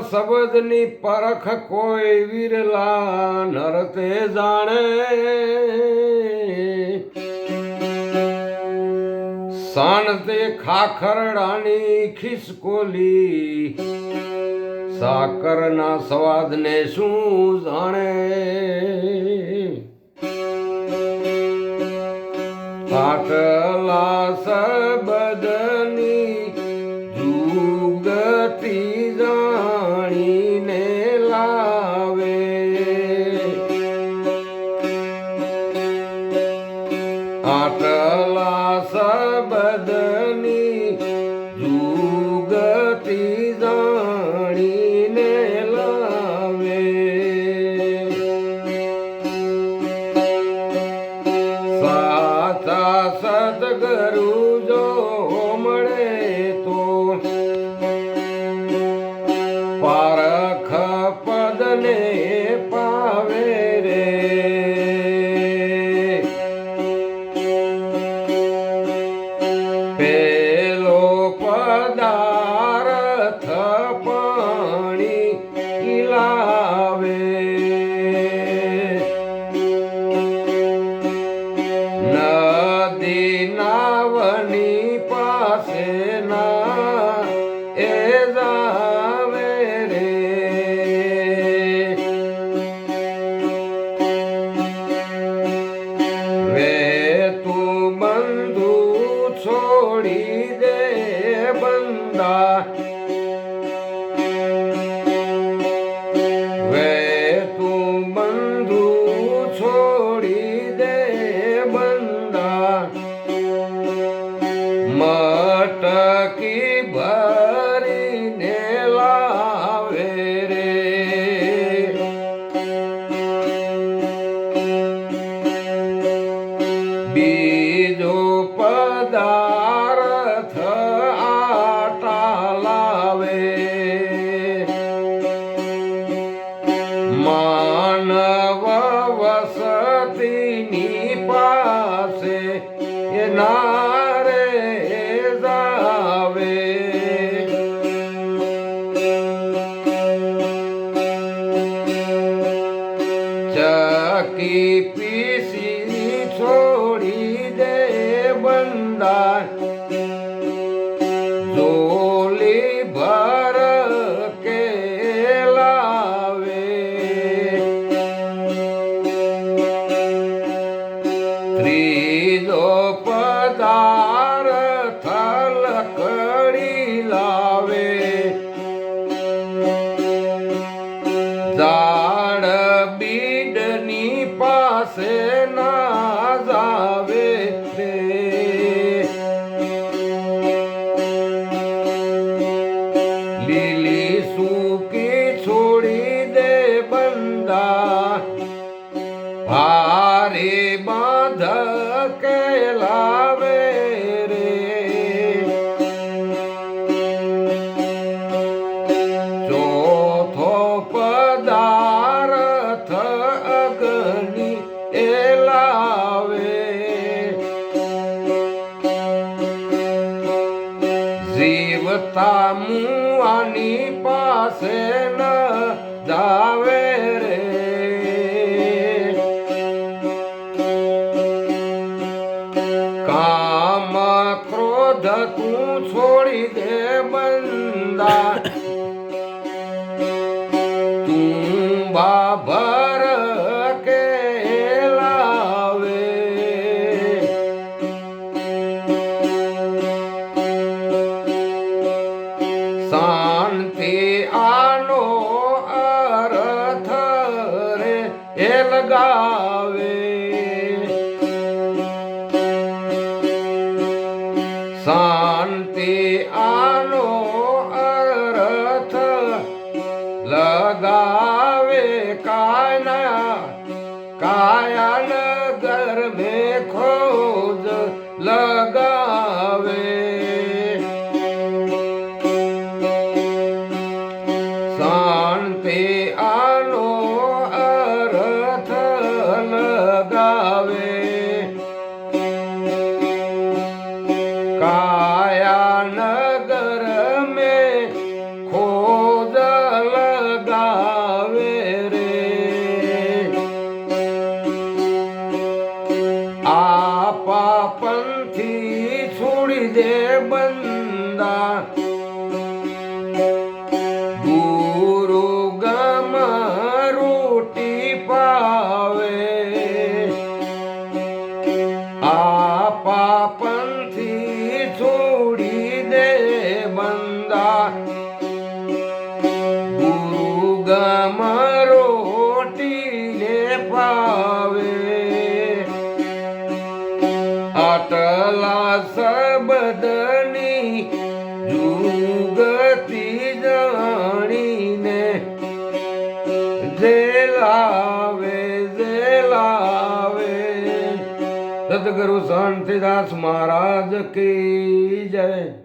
શબ્દની પરખ કોઈ વિરલા નરતે જાણે. શાણતે ખાખરડાની ખિસકોલી સાકરના સ્વાદને શું જાણે? પાટલા સબદની બંદા માનવ વસતીની પાસે એ નારે જાવે. ચકી પીસી છોડી દે બંદા જોલી ત્રીજો પદાર્થ લકડી લાવે. ઝાડ બીડની પાસે ના જીવતા મુઆની પાસે ન જાવે રે. કામ ક્રોધ તું છોડી દે બંદા. તું બાભર લગાવે. શાંતિ આનો થી છોડી દે બંદા. ગુરુ ગમરો ટીને પાવે આટલા શબ્દ સદગુરુ શાંતિદાસ મહારાજ કી જય.